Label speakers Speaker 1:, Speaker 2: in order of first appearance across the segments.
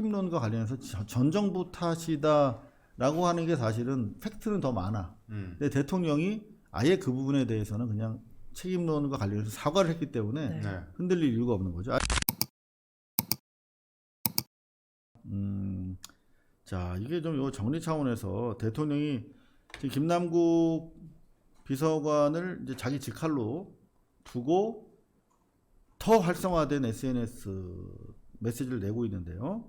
Speaker 1: 책임론과 관련해서 저- 전 정부 탓이다라고 하는 게 사실은 팩트는 더 많아.
Speaker 2: 음.
Speaker 1: 근데 대통령이 아예 그 부분에 대해서는 그냥 책임론과 관련해서 사과를 했기 때문에
Speaker 3: 네.
Speaker 2: 네.
Speaker 1: 흔들릴 이유가 없는 거죠. 아- 음, 자 이게 좀 요 정리 차원에서 대통령이 지금 김남국 비서관을 이제 자기 직할로 두고 더 활성화된 SNS 메시지를 내고 있는데요.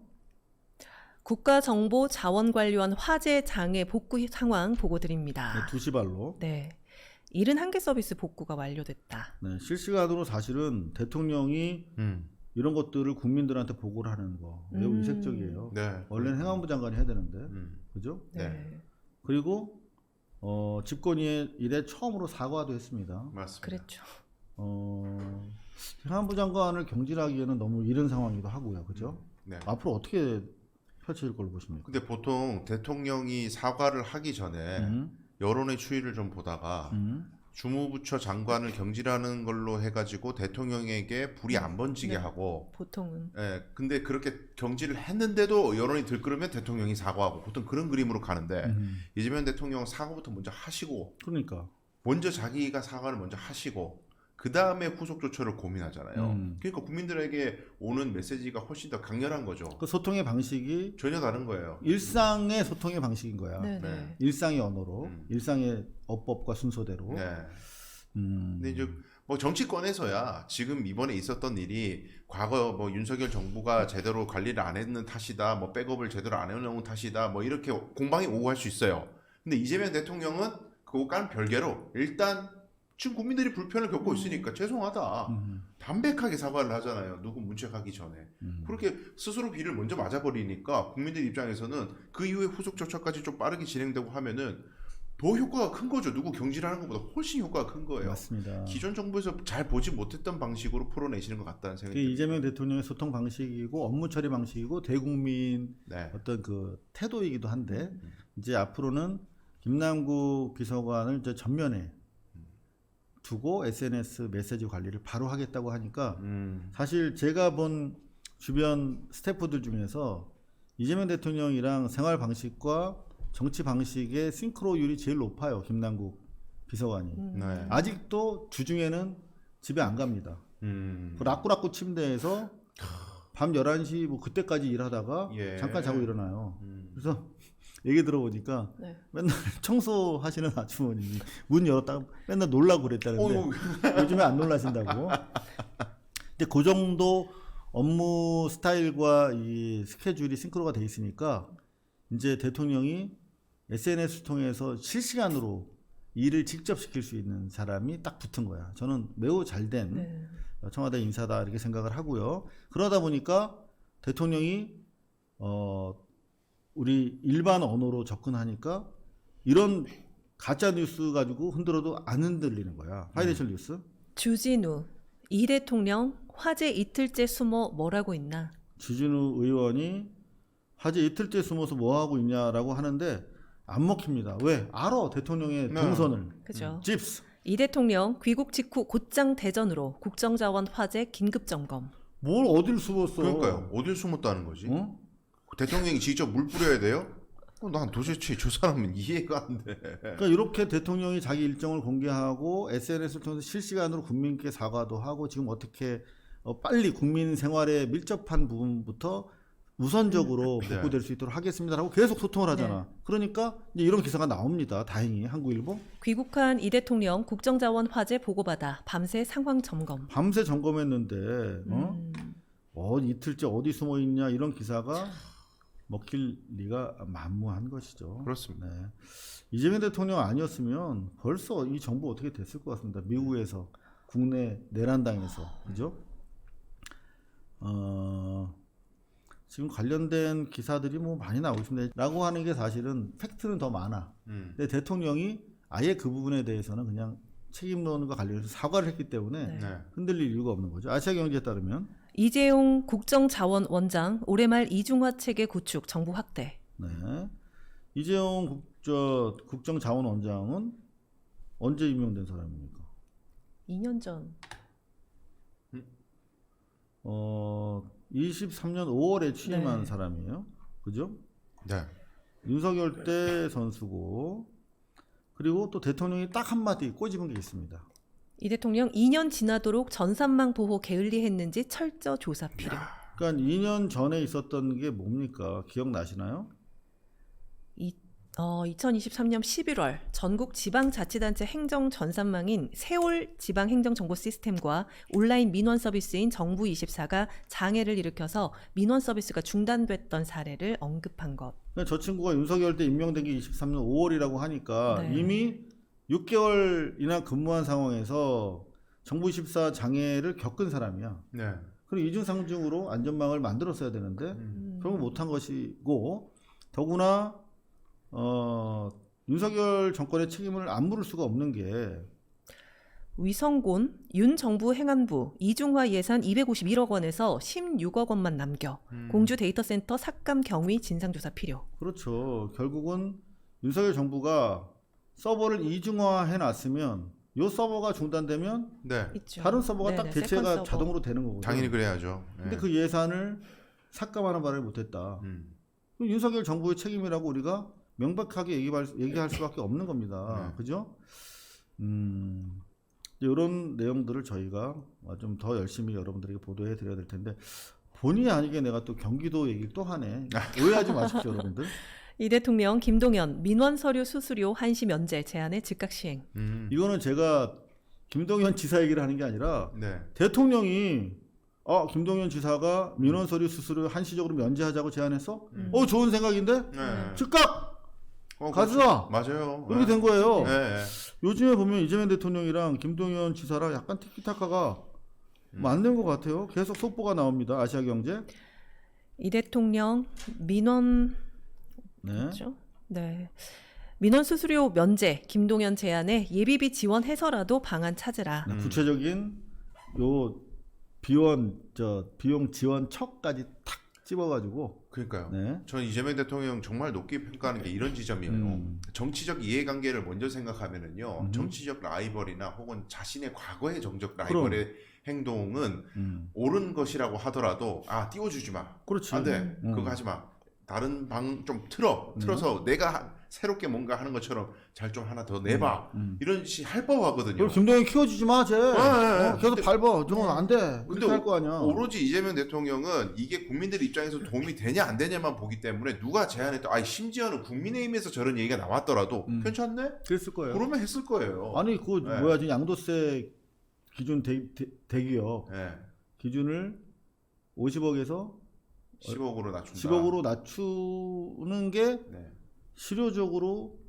Speaker 3: 국가정보자원관리원 화재 장애 복구 상황 보고 드립니다.
Speaker 1: 네, 두시발로
Speaker 3: 네. 71개 서비스 복구가 완료됐다.
Speaker 1: 네, 실시간으로 사실은 대통령이
Speaker 2: 음.
Speaker 1: 이런 것들을 국민들한테 보고를 하는 거 매우
Speaker 3: 음.
Speaker 1: 이색적이에요.
Speaker 2: 네.
Speaker 1: 원래는 행안부 장관이 해야 되는데,
Speaker 2: 음.
Speaker 1: 그죠?
Speaker 3: 네.
Speaker 2: 네.
Speaker 1: 그리고 어, 집권이 이래 처음으로 사과도 했습니다.
Speaker 2: 맞습니다.
Speaker 3: 그랬죠.
Speaker 1: 어, 행안부 장관을 경질하기에는 너무 이른 상황이기도 하고요, 그죠?
Speaker 2: 네.
Speaker 1: 앞으로 어떻게 펼쳐질 걸로 보십니까?
Speaker 2: 근데 보통 대통령이 사과를 하기 전에
Speaker 1: 음,
Speaker 2: 여론의 추이를 좀 보다가
Speaker 1: 음,
Speaker 2: 주무부처 장관을 경질하는 걸로 해가지고 대통령에게 불이 안 번지게
Speaker 3: 네.
Speaker 2: 하고
Speaker 3: 보통은
Speaker 2: 예, 근데 그렇게 경질을 했는데도 여론이 들끓으면 대통령이 사과하고 보통 그런 그림으로 가는데
Speaker 1: 음.
Speaker 2: 이재명 대통령 사과부터 먼저 하시고
Speaker 1: 그러니까
Speaker 2: 먼저 자기가 사과를 먼저 하시고 그 다음에 후속 조처를 고민하잖아요.
Speaker 1: 음.
Speaker 2: 그러니까 국민들에게 오는 메시지가 훨씬 더 강렬한 거죠.
Speaker 1: 그 소통의 방식이
Speaker 2: 전혀 다른 거예요.
Speaker 1: 일상의 소통의 방식인 거야.
Speaker 3: 네,
Speaker 2: 네.
Speaker 3: 네.
Speaker 1: 일상의 언어로,
Speaker 2: 음.
Speaker 1: 일상의 어법과 순서대로.
Speaker 2: 네.
Speaker 1: 음.
Speaker 2: 근데 이제 뭐 정치권에서야 지금 이번에 있었던 일이 과거 뭐 윤석열 정부가 제대로 관리를 안 했는 탓이다, 뭐 백업을 제대로 안 해놓은 탓이다, 뭐 이렇게 공방이 오고 할 수 있어요. 근데 이재명 대통령은 그거과는 별개로 일단 지금 국민들이 불편을 겪고 있으니까 죄송하다.
Speaker 1: 음.
Speaker 2: 담백하게 사과를 하잖아요. 누구 문책하기 전에.
Speaker 1: 음.
Speaker 2: 그렇게 스스로 비를 먼저 맞아버리니까 국민들 입장에서는 그 이후에 후속 조처까지 좀 빠르게 진행되고 하면은 더 효과가 큰 거죠. 누구 경질하는 것보다 훨씬 효과가 큰 거예요.
Speaker 1: 맞습니다.
Speaker 2: 기존 정부에서 잘 보지 못했던 방식으로 풀어내시는 것 같다는 생각이 듭니다.
Speaker 1: 이재명 대통령의 소통 방식이고 업무 처리 방식이고 대국민
Speaker 2: 네.
Speaker 1: 어떤 그 태도이기도 한데
Speaker 2: 음.
Speaker 1: 이제 앞으로는 김남국 비서관을 이제 전면에 두고 SNS 메시지 관리를 바로 하겠다고 하니까
Speaker 2: 음.
Speaker 1: 사실 제가 본 주변 스태프들 중에서 이재명 대통령이랑 생활 방식과 정치 방식의 싱크로율이 제일 높아요. 김남국 비서관이.
Speaker 3: 음.
Speaker 2: 네.
Speaker 1: 아직도 주중에는 집에 안 갑니다.
Speaker 2: 음.
Speaker 1: 그 라꾸라꾸 침대에서 밤 11시 뭐 그때까지 일하다가
Speaker 2: 예.
Speaker 1: 잠깐 자고 일어나요.
Speaker 2: 음.
Speaker 1: 그래서 얘기 들어보니까
Speaker 3: 네.
Speaker 1: 맨날 청소하시는 아주머님이 문 열었다가 맨날 놀라고 그랬다는데 요즘에 안 놀라신다고. 근데 그 정도 업무 스타일과 이 스케줄이 싱크로가 돼 있으니까 이제 대통령이 SNS 통해서 실시간으로 일을 직접 시킬 수 있는 사람이 딱 붙은 거야. 저는 매우 잘된
Speaker 3: 네.
Speaker 1: 청와대 인사다 이렇게 생각을 하고요. 그러다 보니까 대통령이 어 우리 일반 언어로 접근하니까 이런 가짜 뉴스 가지고 흔들어도 안 흔들리는 거야. 파이낸셜 뉴스.
Speaker 3: 주진우 이 대통령 화재 이틀째 숨어 뭐라고 있나?
Speaker 1: 주진우 의원이 화재 이틀째 숨어서 뭐 하고 있냐라고 하는데 안 먹힙니다. 왜? 알아 대통령의
Speaker 2: 네.
Speaker 1: 동선을.
Speaker 3: 그죠?
Speaker 1: 찝스.
Speaker 3: 이 대통령 귀국 직후 곧장 대전으로 국정자원 화재 긴급 점검.
Speaker 1: 뭘 어딜 숨었어?
Speaker 2: 그러니까요. 어딜 숨었다는 거지?
Speaker 1: 어?
Speaker 2: 대통령이 직접 물 뿌려야 돼요? 어, 난 도대체 저 사람은 이해가 안 돼.
Speaker 1: 그러니까 이렇게 대통령이 자기 일정을 공개하고 SNS를 통해서 실시간으로 국민께 사과도 하고 지금 어떻게 어, 빨리 국민 생활에 밀접한 부분부터 우선적으로
Speaker 2: 네.
Speaker 1: 복구될 수 있도록 하겠습니다라고 계속 소통을 하잖아. 그러니까 이제 이런 기사가 나옵니다. 다행히 한국일보
Speaker 3: 귀국한 이 대통령 국정자원 화재 보고받아 밤새 상황 점검.
Speaker 1: 밤새 점검했는데 어?
Speaker 3: 음,
Speaker 1: 어 이틀째 어디 숨어 있냐 이런 기사가 먹힐 리가 만무한 것이죠.
Speaker 2: 그렇습니다.
Speaker 1: 네. 이재명 대통령 아니었으면 벌써 이 정부 어떻게 됐을 것 같습니다. 미국에서 국내 내란당에서 그죠? 어, 지금 관련된 기사들이 뭐 많이 나오고 있습니다. 라고 하는 게 사실은 팩트는 더 많아.
Speaker 2: 음.
Speaker 1: 근데 대통령이 아예 그 부분에 대해서는 그냥 책임론과 관련해서 사과를 했기 때문에
Speaker 3: 네.
Speaker 2: 네.
Speaker 1: 흔들릴 이유가 없는 거죠. 아시아 경제에 따르면
Speaker 3: 이재용 국정자원원장 올해 말 이중화 체계 구축 정부 확대.
Speaker 1: 네. 이재용 국 저, 국정자원원장은 언제 임명된 사람입니까?
Speaker 3: 2년 전.
Speaker 1: 어, 23년 5월에 취임한
Speaker 3: 네.
Speaker 1: 사람이에요. 그죠?
Speaker 2: 네.
Speaker 1: 윤석열 때 선수고 그리고 또 대통령이 딱 한마디 꼬집은 게 있습니다.
Speaker 3: 이 대통령 2년 지나도록 전산망 보호 게을리했는지 철저 조사 필요.
Speaker 1: 그러니까 2년 전에 있었던 게 뭡니까? 기억나시나요?
Speaker 3: 이, 어, 2023년 11월 전국 지방자치단체 행정 전산망인 세월 지방행정정보 시스템과 온라인 민원 서비스인 정부 24가 장애를 일으켜서 민원 서비스가 중단됐던 사례를 언급한 것.
Speaker 1: 그러니까 저 친구가 윤석열 때 임명된 게 23년 5월이라고 하니까
Speaker 3: 네.
Speaker 1: 이미 6개월이나 근무한 상황에서 정부 14 장애를 겪은 사람이야.
Speaker 2: 네.
Speaker 1: 그리고 이중상중으로 안전망을 만들었어야 되는데
Speaker 2: 음.
Speaker 1: 결국 못한 것이고 더구나 어, 윤석열 정권의 책임을 안 물을 수가 없는 게
Speaker 3: 위성곤 윤 정부 행안부 이중화 예산 251억 원에서 16억 원만 남겨
Speaker 2: 음.
Speaker 3: 공주 데이터센터 삭감 경위 진상조사 필요.
Speaker 1: 그렇죠. 결국은 윤석열 정부가 서버를 이중화해 놨으면 요 서버가 중단되면
Speaker 2: 네.
Speaker 3: 있죠.
Speaker 1: 다른 서버가 딱
Speaker 3: 네네,
Speaker 1: 대체가
Speaker 3: 세컨 서버.
Speaker 1: 자동으로 되는 거거든요.
Speaker 2: 당연히 그래야죠. 네.
Speaker 1: 근데 그 예산을 삭감하는 바를 못했다.
Speaker 2: 음.
Speaker 1: 그럼 윤석열 정부의 책임이라고 우리가 명백하게 얘기할, 얘기할 수밖에 없는 겁니다.
Speaker 2: 네.
Speaker 1: 그죠? 음, 이런 내용들을 저희가 좀 더 열심히 여러분들에게 보도해 드려야 될 텐데 본의 아니게 내가 또 경기도 얘기를 또 하네. 오해하지 마십시오, 여러분들.
Speaker 3: 이 대통령 김동연 민원 서류 수수료 한시 면제 제한의 즉각 시행.
Speaker 2: 음.
Speaker 1: 이거는 제가 김동연 지사 얘기를 하는 게 아니라
Speaker 2: 네.
Speaker 1: 대통령이 어, 김동연 지사가 민원 서류 수수료 한시적으로 면제하자고 제안했어?
Speaker 3: 음.
Speaker 1: 어, 좋은 생각인데?
Speaker 2: 네.
Speaker 1: 즉각
Speaker 2: 어,
Speaker 1: 가져와.
Speaker 2: 맞아요.
Speaker 1: 이렇게 된 거예요.
Speaker 2: 네. 네.
Speaker 1: 요즘에 보면 이재명 대통령이랑 김동연 지사랑 약간 티키타카가
Speaker 2: 음.
Speaker 1: 맞는 것 같아요. 계속 속보가 나옵니다. 아시아경제.
Speaker 3: 이 대통령 민원
Speaker 1: 네.
Speaker 3: 뭐죠? 네. 민원 수수료 면제 김동연 제안에 예비비 지원해서라도 방안 찾으라.
Speaker 1: 네,
Speaker 2: 음.
Speaker 1: 구체적인 요 비원 저 비용 지원 척까지 탁 집어가지고
Speaker 2: 그러니까요.
Speaker 1: 네.
Speaker 2: 저는 이재명 대통령 정말 높게 평가하는 게 이런 지점이에요.
Speaker 1: 음.
Speaker 2: 정치적 이해관계를 먼저 생각하면은요,
Speaker 1: 음.
Speaker 2: 정치적 라이벌이나 혹은 자신의 과거의 정적 라이벌의 행동은
Speaker 1: 음.
Speaker 2: 옳은 것이라고 하더라도 아 띄워주지 마.
Speaker 1: 그렇지.
Speaker 2: 안 돼.
Speaker 1: 음.
Speaker 2: 그거 하지 마. 다른 방 좀 틀어. 틀어서 내가 하- 새롭게 뭔가 하는 것처럼 잘 좀 하나 더 내봐.
Speaker 1: 음.
Speaker 2: 이런 시할 법하거든요.
Speaker 1: 그리고 김동연 키워주지 마, 쟤.
Speaker 2: 네, 네.
Speaker 1: 어, 계속
Speaker 2: 근데-
Speaker 1: 밟아. 저건 안 돼.
Speaker 2: 근데
Speaker 1: 그렇게 할 거 아니야.
Speaker 2: 오로지 이재명 대통령은 이게 국민들 입장에서 도움이 되냐 안 되냐만 보기 때문에 누가 제안했다. 아니 심지어는 국민의힘에서 저런 얘기가 나왔더라도
Speaker 1: 음.
Speaker 2: 괜찮네.
Speaker 1: 그랬을 거예요.
Speaker 2: 그러면 했을 거예요.
Speaker 1: 아니, 그
Speaker 2: 네.
Speaker 1: 뭐야, 지금 양도세 기준 대, 대, 대기업
Speaker 2: 네.
Speaker 1: 기준을 50억에서
Speaker 2: 10억으로 낮춘다.
Speaker 1: 10억으로 낮추는 게
Speaker 2: 네.
Speaker 1: 실효적으로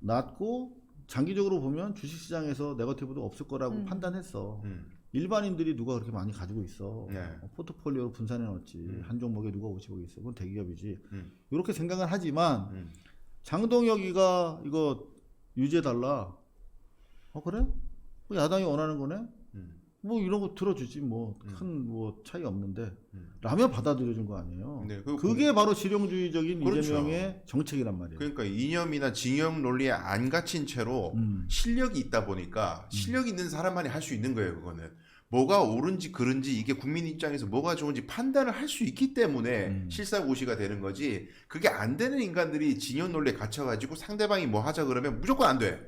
Speaker 1: 낮고 장기적으로 보면 주식시장에서 네거티브도 없을 거라고
Speaker 3: 음.
Speaker 1: 판단했어.
Speaker 2: 음.
Speaker 1: 일반인들이 누가 그렇게 많이 가지고 있어.
Speaker 2: 네.
Speaker 1: 어, 포트폴리오로 분산해 놓지.
Speaker 2: 음.
Speaker 1: 한 종목에 누가 50억이 있어. 그건 대기업이지.
Speaker 2: 음.
Speaker 1: 이렇게 생각은 하지만
Speaker 2: 음.
Speaker 1: 장동혁이가 이거 유죄 달라. 어 그래? 뭐 야당이 원하는 거네.
Speaker 2: 음.
Speaker 1: 뭐 이런 거 들어주지 뭐
Speaker 2: 음.
Speaker 1: 큰뭐 차이 없는데
Speaker 2: 음.
Speaker 1: 라면 받아들여준 거 아니에요.
Speaker 2: 네, 그
Speaker 1: 그게 바로 실용주의적인
Speaker 2: 그렇죠.
Speaker 1: 이재명의 정책이란 말이에요.
Speaker 2: 그러니까 이념이나 징역 논리에 안 갇힌 채로
Speaker 1: 음.
Speaker 2: 실력이 있다 보니까 실력 있는 사람만이 할 수 있는 거예요. 그거는 뭐가 옳은지 그른지 이게 국민 입장에서 뭐가 좋은지 판단을 할 수 있기 때문에
Speaker 1: 음.
Speaker 2: 실사고시가 되는 거지. 그게 안 되는 인간들이 징역 논리에 갇혀가지고 상대방이 뭐 하자 그러면 무조건 안 돼.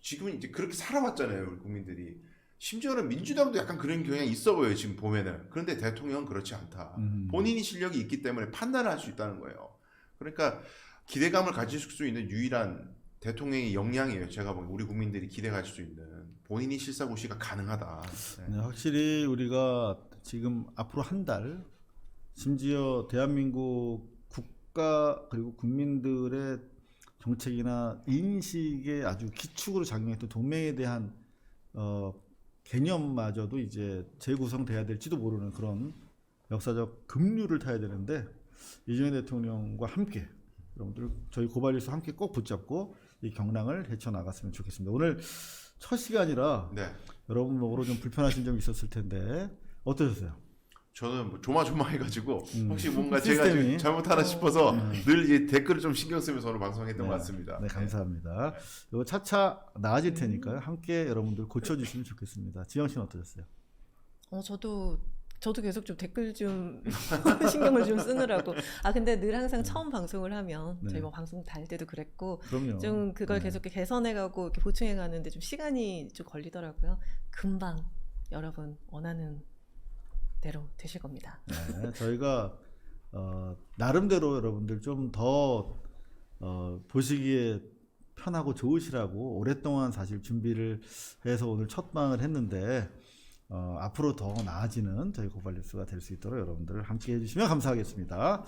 Speaker 2: 지금은 이제 그렇게 살아왔잖아요, 우리 국민들이. 심지어는 민주당도 약간 그런 경향이 있어 보여요, 지금 보면은. 그런데 대통령은 그렇지 않다.
Speaker 1: 음.
Speaker 2: 본인이 실력이 있기 때문에 판단을 할 수 있다는 거예요. 그러니까 기대감을 가질 수 있는 유일한 대통령의 역량이에요. 제가 보기엔 우리 국민들이 기대 가질 수 있는 본인이 실사고시가 가능하다. 네.
Speaker 1: 네, 확실히 우리가 지금 앞으로 한 달 심지어 대한민국 국가 그리고 국민들의 정책이나 인식에 아주 기축으로 작용했던 동맹에 대한 어, 개념마저도 이제 재구성돼야 될지도 모르는 그런 역사적 급류를 타야 되는데 이재명 대통령과 함께 여러분들 저희 고발뉴스 함께 꼭 붙잡고 이 경랑을 헤쳐나갔으면 좋겠습니다. 오늘 첫 시간이라
Speaker 2: 네.
Speaker 1: 여러분 목으로 좀 불편하신 점이 있었을 텐데 어떠셨어요?
Speaker 2: 저는 뭐 조마조마해가지고
Speaker 1: 음.
Speaker 2: 혹시 뭔가 제가
Speaker 1: 시스템이.
Speaker 2: 지금 잘못하나 싶어서
Speaker 1: 음.
Speaker 2: 늘 이제 댓글을 좀 신경 쓰면서 오늘 방송했던
Speaker 1: 네.
Speaker 2: 것 같습니다.
Speaker 1: 네, 감사합니다. 이거 차차 나아질 테니까요. 함께 여러분들 고쳐주시면 좋겠습니다. 지영 씨는 어떠셨어요?
Speaker 3: 어, 저도 저도 계속 좀 댓글 좀 신경을 좀 쓰느라고. 아 근데 늘 항상 처음 방송을 하면
Speaker 1: 네.
Speaker 3: 저희 뭐 방송 달 때도 그랬고
Speaker 1: 그럼요.
Speaker 3: 좀 그걸
Speaker 1: 네.
Speaker 3: 계속 개선해가고 이렇게 보충해가는데 좀 시간이 좀 걸리더라고요. 금방 여러분 원하는 대로 되실 겁니다.
Speaker 1: 네, 저희가 어, 나름대로 여러분들 좀더 어, 보시기에 편하고 좋으시라고 오랫동안 사실 준비를 해서 오늘 첫 방을 했는데 어, 앞으로 더 나아지는 저희 고발뉴스가 될 수 있도록 여러분들 함께 해주시면 감사하겠습니다.